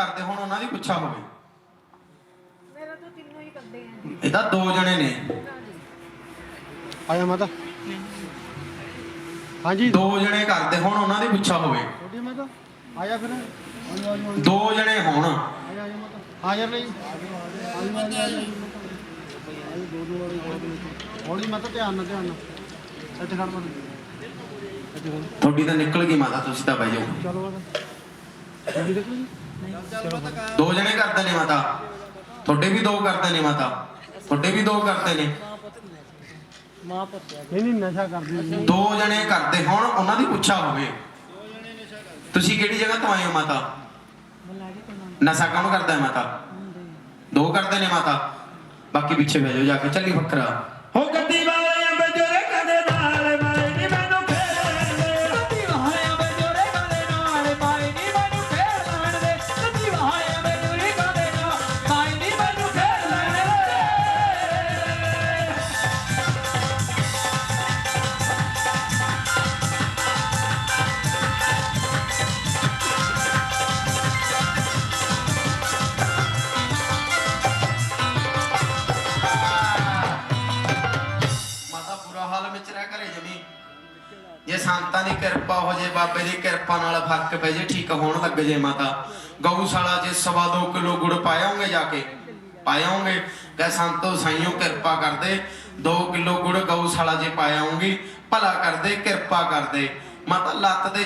ਉਹਨਾਂ ਦੀ ਪੁੱਛਾ ਹੋਵੇ ਮੇਰਾ ਤਾਂ ਤਿੰਨੋਂ ਹੀ ਕਰਦੇ ਆ। ਜੀ ਇਹ ਤਾਂ ਦੋ ਜਣੇ ਨੇ। ਆਇਆ ਮਾਤਾ। ਹਾਂਜੀ। ਦੋ ਜਣੇ ਕਰਦੇ ਹੁਣ ਉਹਨਾਂ ਦੀ ਪੁੱਛਾ ਹੋਵੇ ਛੋਟੀ ਮਾਤਾ? ਆਇਆ ਫਿਰ। ਆਜੋ ਆਜੋ ਆਜੋ ਦੋ ਜਣੇ ਹੋਣ। ਆਜਾ ਆਜਾ ਮਾਤਾ। ਹਾਜ਼ਰ ਨਹੀਂ ਆਜੋ ਆਜੋ ਆਜੋ ਦੋ ਦੋ ਵਾਲੀ ਹੌਲੀ ਮਾਤਾ ਧਿਆਨ ਨਾਲ ਧਿਆਨ ਨਾਲ। ਇੱਥੇ ਖੜ ਮਾਤਾ। ਇੱਥੇ ਖੜ। ਤੁਹਾਡੀ ਤਾਂ ਨਿਕਲ ਗਈ ਮਾਤਾ ਤੁਸੀਂ ਤਾਂ ਬਹਿ ਜਾਓ। ਚਲੋ ਮਾਤਾ। ਛੋਟੀ ਦੇਖ ਲਈ ਦੋ ਜਣੇ ਕਰਦੇ ਨੇ ਮਾਤਾ। ਤੁਹਾਡੇ ਵੀ ਦੋ ਕਰਦੇ ਨੇ ਮਾਤਾ। ਤੁਹਾਡੇ ਵੀ ਦੋ ਕਰਦੇ ਨੇ। ਨਹੀਂ ਨਹੀਂ ਨਸ਼ਾ ਕਰਦੇ ਦੋ ਜਣੇ ਕਰਦੇ। ਹੁਣ ਉਹਨਾਂ ਦੀ ਪੁੱਛਾ ਹੋਵੇ। ਤੁਸੀਂ ਕਿਹੜੀ ਜਗ੍ਹਾ ਤੋਂ ਆਏ ਹੋ ਮਾਤਾ? ਨਸ਼ਾ ਕੌਣ ਕਰਦਾ ਹੈ ਮਾਤਾ? ਦੋ ਕਰਦੇ ਨੇ ਮਾਤਾ। ਬਾਕੀ ਪਿੱਛੇ ਬਹਿ ਜਾਓ ਜਾ ਕੇ। ਚੱਲੀ ਬੱਕਰਾ ਘਰੇ ਜਮੀ। ਜੇ ਸੰਤਾਂ ਦੀ ਕਿਰਪਾ ਹੋ ਜੇ, ਬਾਬੇ ਦੀ ਕਿਰਪਾ ਨਾਲ ਫ਼ਰਕ ਪੈ ਜੇ, ਠੀਕ ਹੋਣ ਲੱਗ ਜੇ ਮਾਤਾ। ਗਊਸ਼ਾਲਾ 'ਚ ਸਵਾ ਦੋ ਕਿਲੋ ਗੁੜ ਪਾਇਆਉਂਗੇ ਜਾ ਕੇ? ਪਾਇਆਉਂਗੇ ਕਹ ਸੰਤੋ, ਸਾਈਓ ਕਿਰਪਾ ਕਰਦੇ। 2 ਕਿਲੋ ਗੁੜ ਗਊਸ਼ਾਲਾ 'ਚ ਪਾਇਆਉਂਗੀ ਭਲਾ ਕਰਦੇ, ਕਿਰਪਾ ਕਰਦੇ। ਮਾਤਾ, ਲੱਤ ਦੇ